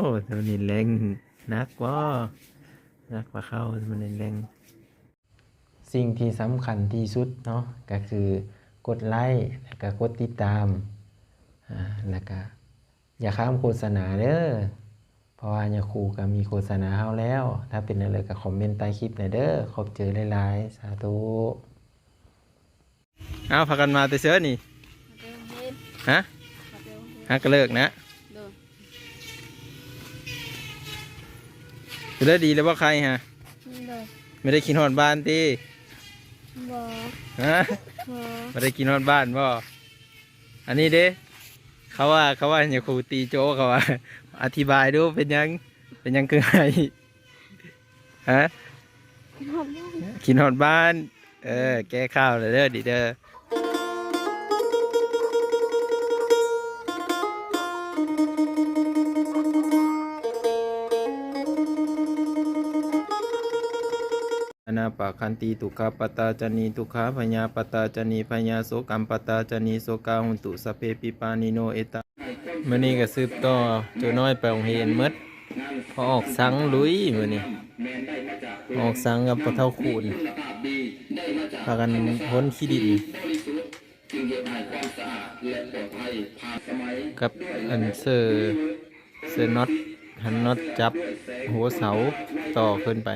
โอ้ตัวนี้แรงนักว่านักกว่าเข้ามันแรงสิ่งที่สำคัญที่สุดเนาะก็คือกดไลค์แล้วก็กดติดตามอ่าแล้วก็อย่าข้ามโฆษณาเด้อเพราะว่าอย่าครูก็มีโฆษณาเฮาแล้ว ถ้าเป็นอะไรก็คอมเมนต์ใต้คลิปหน่อยเด้อขอบเจอหลายๆสาธุเอาพากันมาแต่เสือนี่มาเร็วเฮ็ดฮะมาเร็วเฮ็ดฮักก็เลิกนะ เด้อ จะได้ดีแล้วว่าใครฮะเด้อไม่ได้กินฮอดบ้านตีบ่ฮะบ่ไม่ได้กินฮอดบ้านบ่อันนี้เด้เขาว่าเขาว่าอย่าครูตีโจ้เขาว่า อธิบายดูเป็นยัง เป็นยังคือไงฮะหอมบ่กินฮอดบ้าน เออ แก้ข้าวเลยเด้อดีเด้อ ปะคันตีตุขาปตาจานีตุขาพญาปตาจานีพญาโสกัมปตาจานีโสกาหุนตุสเพปิปานิโนเอตามื่อนี้ก็สืบต่อจ้าน้อยไปโรงเรียนมดพอออกสังลุยมื่อนี้ออกสังกับปะเท่าคูนพากันพ้นขี้ดินกับอันเซอร์เซอร์น็อต หันน็อตจับหัวเสาต่อขึ้นไป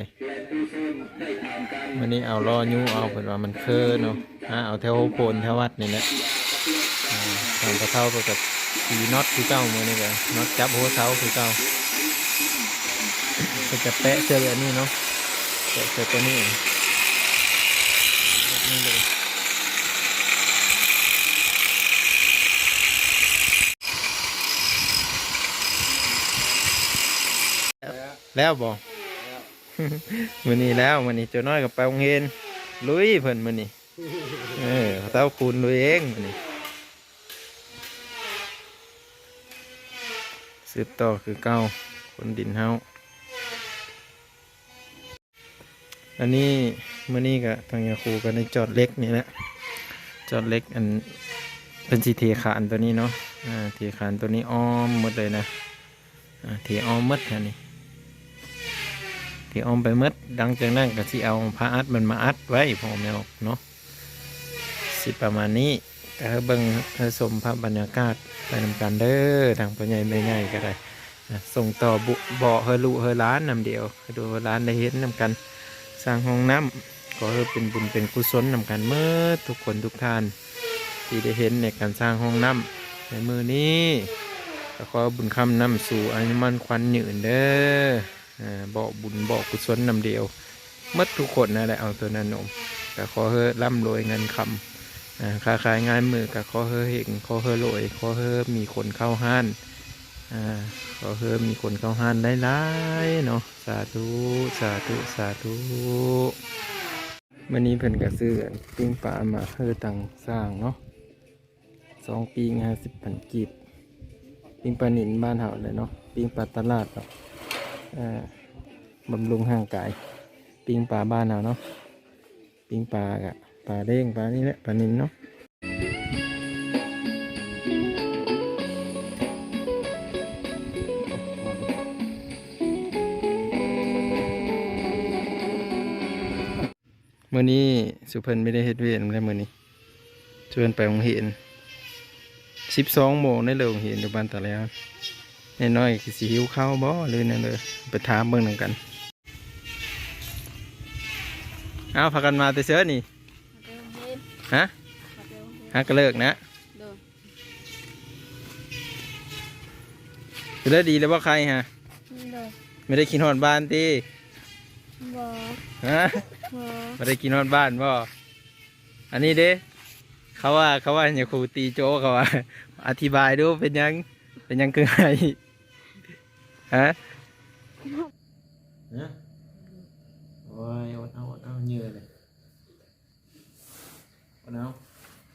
วันนี้เอาล้อยูเอาเป็นว่ามันเคอเนาะเอาแถวโพนแถววัดนี่แหละอ่าทำกระเท่าไปกับสีน็อตคือเก้ามือนี่กันน็อตจับหัวเสาคือเก้าก็จะแปะเสื้ออันนี้เนาะแปะเสื้อตัวนี้นี่เลย แล้วบอกมือนี้แล้วมือนี้เจ้าน้อยกับไปโรงเรียนลุยเพิ่นมือนี้เออเต้าคูณลุยเองมือนี้สืบต่อคือเก้าคนดินเฮาอันนี้มือนี้กับทางยาคูกันในจอดเล็กนี่แหละจอดเล็กอันเป็นสีเทขานตัวนี้เนาะอ่าเทขานตัวนี้อ้อมหมดเลยนะอ่าเทอ้อมหมดอันนี้ ที่เอาไปมดดังจากนั้นก็ที่เอาพระอัดมันมาอัดไว้พอแมวเนาะสิประมาณนี้ก็เบิ่งสมภาพบรรยากาศไปนำกันเด้อทางปัญญาไม่ง่ายก็ได้ส่งต่อบุเบาเฮลูเฮอร้านนำเดียวดูร้านได้เห็นนำกัน สร้างห้องน้ำก็เป็นบุญเป็นกุศลนำกันเมื่อทุกคนทุกท่าน ที่ได้เห็นในการสร้างห้องน้ำในมือนี้ก็ขอบุญคำนำสู่อายุมันควันยืนเด้อ บอกบุญบอกกุศลนำเดียวมัดทุกคนนั่นแหละเอาตัวนั้นนมก็ขอเฮอร่ำรวยเงินคำอ่าค้าขายงานมือก็ขอเฮอเฮงขอเฮอรวยขอเฮอมีคนเข้าห้านอขอเฮอมีคนเข้าห้านได้หลายๆเนาะสาธุสาธุสาธุวันนี้เพิ่นก็ซื้อปิ้งปลามาเฮอตังสร้างเนาะสองปีงาสิบพันกีบปิ้งปลาหนินบ้านเฮาเลยเนาะปิ้งปลาตลาดเนาะ บำรุงห่างกาย ปิ้งปลาบ้านเราเนาะปิ้งปลากะปลาเด้งปลานี่แหละปลานินเนาะเมื่อนี้สุพรรณไม่ได้เฮ็ดเวียนแล้วมื่อนี้ชวนไปโรงเรียนสิบสองโมงได้เลยโรงเรียนอยู่บ้านตะแล้ว น้อยๆคือสิหิวข้าวบ่หรือนั่นเลยไปถามเบิ่งนำกันเอาพากันมาแต่เสือนี่มาเร็วเฮ็ดฮะมาเร็วเฮ็ดฮะก็เลิกนะเด้อคือได้ดีแล้วว่าใครฮะเด้อไม่ได้กินฮอดบ้านตีบ่ฮะบ่ไม่ได้กินฮอดบ้านบ่อันนี้เด้เขาว่าเขาว่าอย่าครูตีโจ้เขาว่าอธิบายดูเป็นยัง เป็นยังคือไงฮะเนี่ยโอ้ยอดเอาอดเอาเยอะเลยอดเอา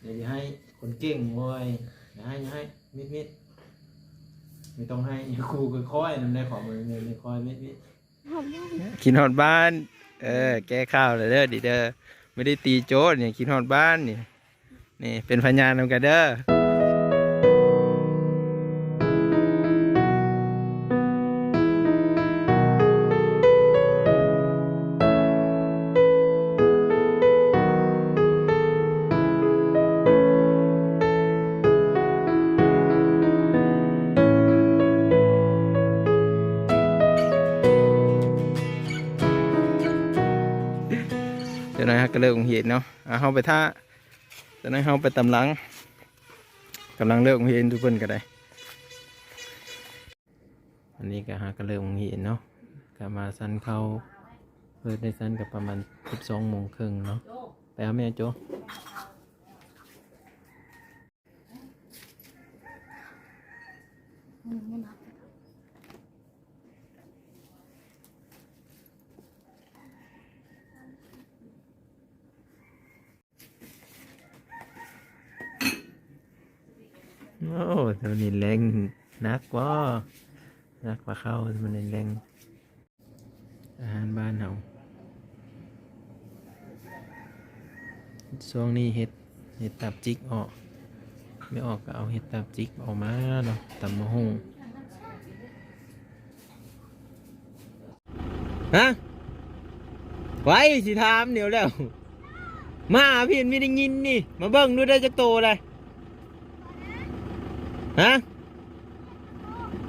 เดี๋ยวจะให้คนเก่งโว้ยอย่าให้อย่าให้มิดมิดไม่ต้องให้อย่าครูค่อยๆนำได้ขอมือเงินไม่ค่อยมิดมิดหอมบ่กินฮอดบ้าน เออ แก้ข้าวเลยเด้อดิเด้อไม่ได้ตีโจ้เนี่ยกินฮอดบ้านนี่นี่เป็นพยานนำกันเด้อ เลิกโรงเรียนเนาะอะเฮาไปท่าตอนนั้นเฮาไปตำลังกำลังเลิกเรียนทุกคนก็ได้ อันนี้ก็หากระเลิกโรงเรียนเนาะก็มาสั้นเข้าเปิดได้สั้นกับประมาณ12โมงครึ่งเนาะไปเอาแม่โจอืมไม่นับ โอ้ตัวนี้แรงนักว่านักกว่าเข้ามันแรงอาหารบ้านเฮาช่วงนี้เห็ดเห็ดตับจิกออก ไม่ออกก็เอาเห็ดตับจิกออกมาเนาะตำมะฮุ่งฮะไว้สิถามเดี๋ยวแล้ว มาพี่ไม่ได้ยินนี่ มาเบิ่งดูได้จักโตเลย ฮะ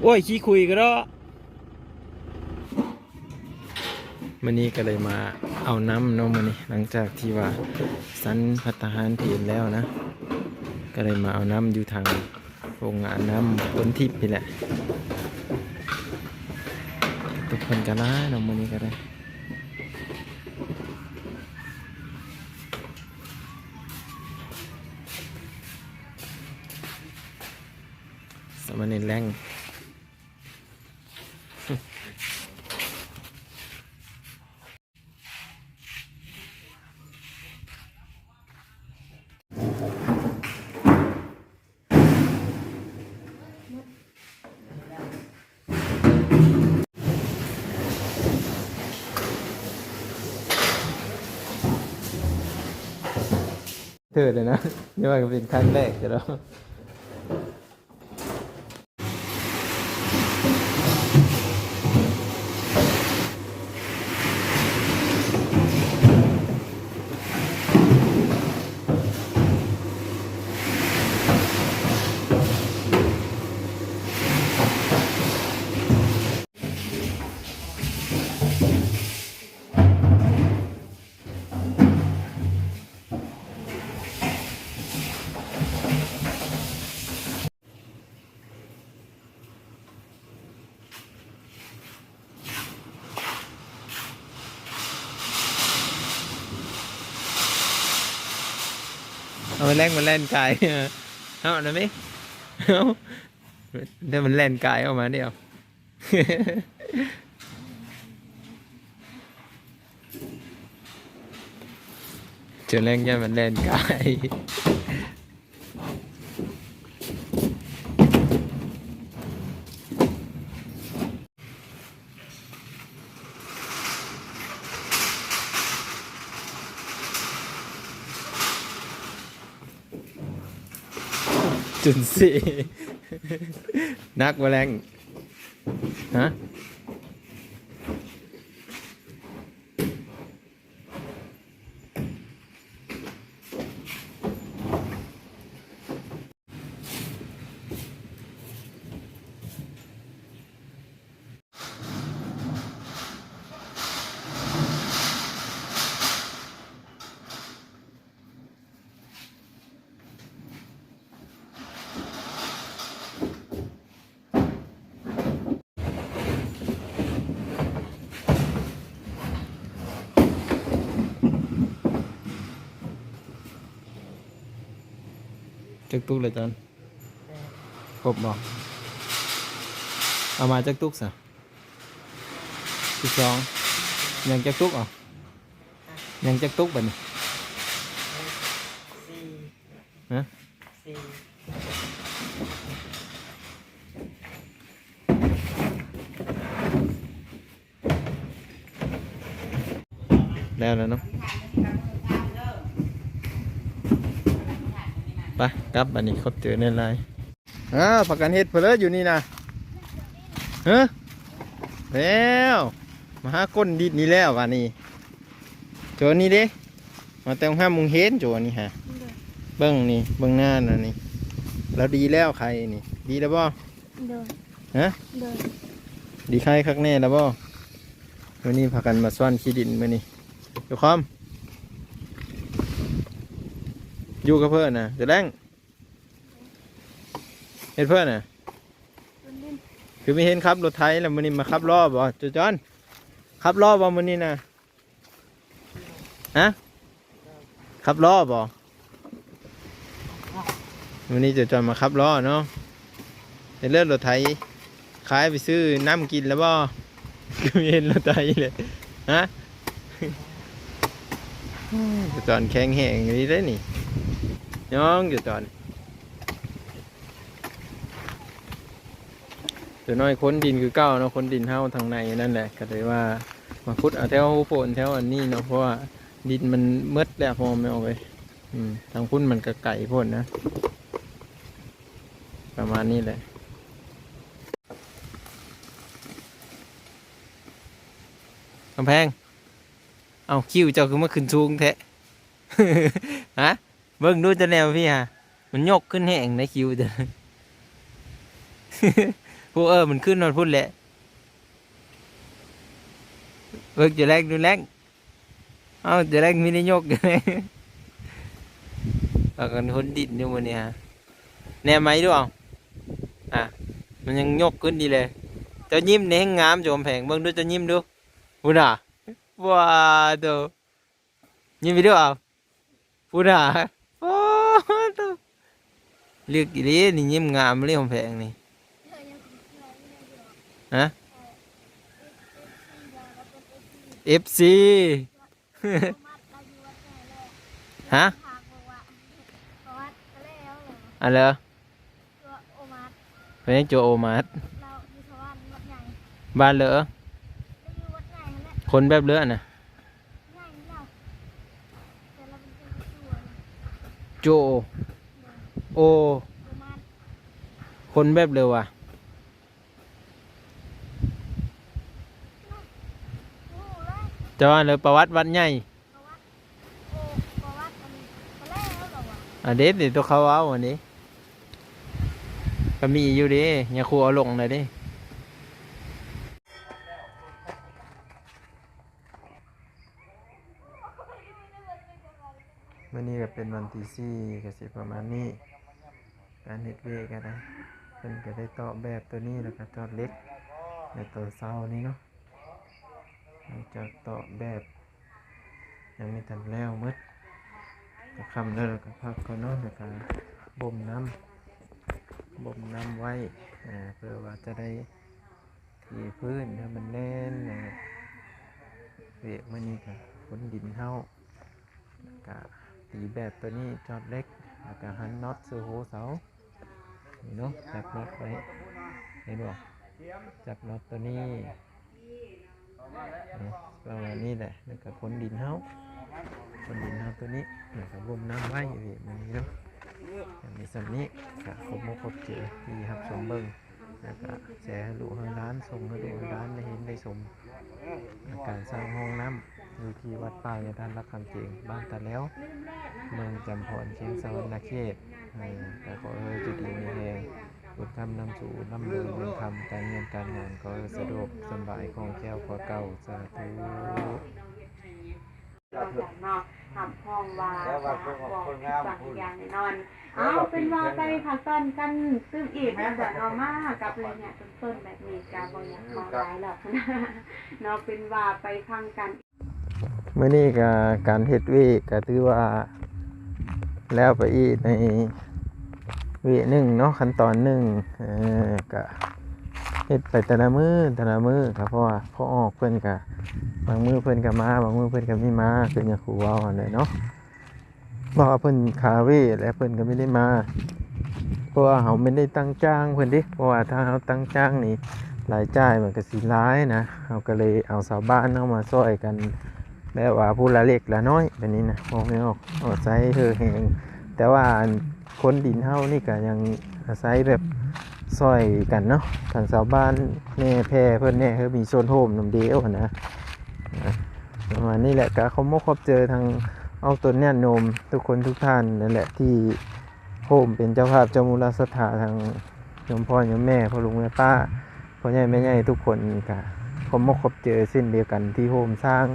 โอ้ยขี้คุยกันแล้วมันนี้ก็เลยมาเอาน้ำนาะมันนี้หลังจากที่ว่าสันพัฒหารเพนแล้วนะ ก็เลยมาเอาน้ำอยู่ทางโรงงานน้ำต้นทิพย์นี่แหละ ทุกคนก็น่านาะมันนี้ก็ได้ สมานเณรแรงเถิดเลยนะนี่ว่าเป็นครั้งแรกจะแล้วเอา มันแรงมันแล่นกายเอาหน่อยไหมเอาเดี๋ยวมันแล่นกายออกมาเดียวเจอแรงย่ามันแล่นกาย จุนสี่นักแมลงฮะ จักตุกเลยจอนครบบอกเอามาจักตุกสะสิบสองยังจักตุกอะยังจักตุกบัดนี้สี่ฮะสี่แล้วแล้วเนาะ ไปกลับบัดนี้เขาเจอในไลน์อ่าผักกันเห็ดเพลออยู่นี่นะเฮ้แล้วมาหาก้นดิดนี่แล้ววันนี้โจนี่เด้มาแต่งห้าโมงเห็นโจนี่ฮะเดินเบิ้งนี่เบิ้งหน้าน่ะนี่เราดีแล้วใครนี่ ดีแล้วบ่เดินฮะเดินดีใครคักแน่แล้วบ่วันนี้พากันมาซ่อนขี้ดินมื้อนี้เดี๋ยวคอม อยู่กับเพื่อนนะจะแรงเห็นเพื่อนนะคือไม่เห็นขับรถไทยแล้วมันนี่มาขับล้อบ่จุจอนขับล้อบ่มันนี่นะฮะขับล้อบ่มันนี่จุจอนมาขับล้อเนาะเห็นเลือดรถไทยขายไปซื้อน้ำกินแล้วบ่คือไม่เห็นรถไทยเลยฮะจุจอนแข็งแห้งอย่างนี้ได้นี่ น้องจุจอนเดี๋ยวน้อยค้นดินคือเก้าเนาะค้นดินเท่าทางในนั่นแหละก็เลยว่ามาพุดเอาแถวโพนแถวอันนี้เนาะเพราะว่าดินมันมืดแล้วพอไม่เอาไปทางพุ่นมันก็ไก่พ่นนะ ประมาณนี้แหละกำแพง เอาคิวเจ้าคือมาขึ้นสูงแท้ฮะ เบิ่งดูจะแนวพี่ฮะมันยกขึ้นแห้งในคิวจะผู้เออมันขึ้นนอนพุ่นแหละเบิกจะแรงดูแรงเอาจะแรงมีได้ยกจะแรงเอากันคนดินอยู่มันเนี่ยแน่ไหมด้วยเอาอะมันยังยกขึ้นดีเลยจะยิ้มในแห้งงามจอมแผงเบิ่งดูจะยิ้มดูพูดอะว้าตัวยิ้มไปด้วยเอาพูดอะ เลือกดีเลยนี่ยิ้มงามเลยของแผงนี่เธอยังเป็นอะไรไม่ได้อยู่ฮะเอฟซี FC มัดเราอยู่วัดไหนเลยฮะทางบอกว่าประวัติก็แล้วเหรออะไรเหรอตัวโอมัดเป็นโจโอมาสเราอยู่สวรรค์วัดใหญ่บ้านเหรอเราอยู่วัดใหญ่นั่นแหละคนแบบเลือน่ะใหญ่นี่เราแต่เราเป็นคนที่ตัวโจ โอโอมัดคนแบบเร็วอะ จะว่าเลยประวัติวัดใหญ่อันนี้ก็แล้วเด็ดเดี๋ยวตัวเขาเอาอันนี้ ก็มีอยู่ดิอย่าครูเอาลงเลยดิวันนี้ก็เป็นวันที่สี่ก็สิประมาณนี้ การเฮ็ดเวกันนะเพิ่นก็ได้ต่อแบบตัวนี้แล้วก็จอดเล็กในตัวเสานี้เนาะหลังจากต่อแบบ ยังไม่ทันแล้วมืดก็คำแล้วก็พักก่อนเนาะแล้วก็บ่มน้ำบ่มน้ำไว้เพื่อว่าจะได้ที่พื้นให้มันแน่นนะครับเวกมื่อนี้ก็ขนดินเท่าแล้วก็ตีแบบตัวนี้จอดเล็กแล้วก็หันน็อตสู่หูเสา นี่เนาะจับน็อตไว้เห็นบ่จับน็อตตัวนี้ประมาณนี้แหละแล้วก็คนดินเฮาคนดินเฮาตัวนี้แล้วก็บ่มน้ำไว้อยู่นี่มันนี้เนาะอย่างนี้สำนี้ก็ครบหมดครบเจอที่หับชมเบิ่งแล้วก็แชร์ให้ลูกให้ร้านส่งให้ลูกให้ร้านได้เห็นได้ชมการสร้างห้องน้ำ อยู่ที่วัดป่ายาทานรักคำเจงบ้านตาแล้ว เมืองจำพรเชียงสวรรณเขตเออแต่ขอเออจุดดีมีแหงบุญคำนำสู่นำเดินบุญคำการเงินการงานขอให้สะดวกสำบายของแก้วขอเก่าสาธุเนาะทำห้องว่าบอกบางอย่างแน่นอน เอาเป็นว่าไปพักต้นกันซึ่งอีกมันแบบเรามากับเลยเนี่ยต้นๆแบบนี้กาบอยากมาหลายหรอกนะเนาะเป็นว่าไปพังกัน เมื่อนี้ก็การเฮ็ดวีก็ถือว่าแล้วไปอีกในวีหนึ่งเนาะขั้นตอนหนึ่งเออก็เฮ็ดไปแต่ละมือแต่ละมือครับเพราะว่าพอออกเพิ่อนก็บบางมือเพิ่อนก็มาบางมือเพิ่อนก็ไม่มาคืออย่างครูเว่าหั่นแหละเนาะบอกว่าเพิ่อนคาเว่และเพิ่อนก็ไม่ได้มาเพราะว่าเขาไม่ได้ตั้งจ้างเพิ่อนดิเพราะว่าถ้าเขาตั้งจ้างนี่รายจ่ายมันก็สิร้ายนะเขาก็เลยเอาชาวบ้านเข้ามาช่วยกัน แบบว่าผู้ละเล็กละน้อยแบบนี้นะมองไม่ออกอาศัยเธอแหงแต่ว่าคนดินเฮานี่ก็ยังอาศัยแบบซอยกันเนาะทางชาวบ้านแน่แพร่เพื่อนแน่เขามีโซนโฮมน้ำเดียวนะประมาณนี้แหละก็เขามาพบเจอทางเอาตนเนี่ยนมทุกคนทุกท่านนั่นแหละที่โฮมเป็นเจ้าภาพเจ้ามูลสถาทางยมพ่อยมแม่พ่อลุงแม่ป้าพ่อใหญ่แม่ใหญ่ทุกคนก็เขามาพบเจอเส้นเดียวกันที่โฮมสร้าง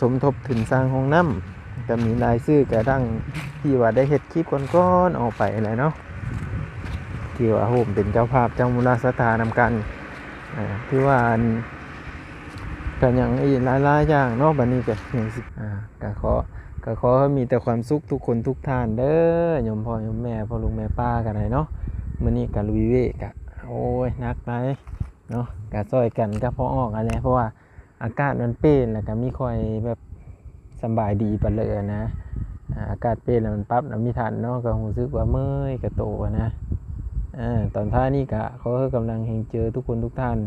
สมทบทุนสร้างห้องน้ำก็มีรายชื่อกระดังที่ว่าได้เฮ็ดคลิปก่อนๆออกไปแหละเนาะที่ว่าโฮมเป็นเจ้าภาพเจ้ามูลสถานนำกันที่ว่าอันก็อย่างอีหลายๆอย่างเนาะบัดนี้ก็อย่างสิอ่าก็ขอก็ขอให้มีแต่ความสุขทุกคนทุกท่านเด้อยมพ่อยมแม่พ่อลุงแม่ป้ากันได้เนาะมื้อนี้ก็ลุยเวกะโอ้ยนักหลายเนาะก็ซอยกันก็พอออกอะไรเพราะว่า อากาศมันเปลี่ยนแล้วก็มีค่อยแบบสบายดีไปเลยนะอากาศเปลี่ยนแล้วมันปรับแล้วมีทันเนาะก็รู้สึกว่าเมื่อยกระโตนะอตอนท้ายนี่กะเขากำลังเฮงเจอทุกคนทุกท่าน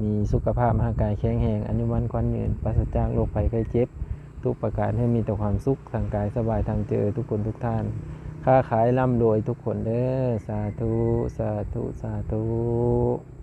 มีสุขภาพร่างกายแข็งแรงอายุวันควันยืนปราศจากโรคภัยไข้เจ็บ ทุกประการให้มีแต่ความสุขทางกายสบายทางเจอทุกคนทุกท่าน ค้าขายร่ำรวยทุกคนเด้อสาธุ สาธุ สาธุ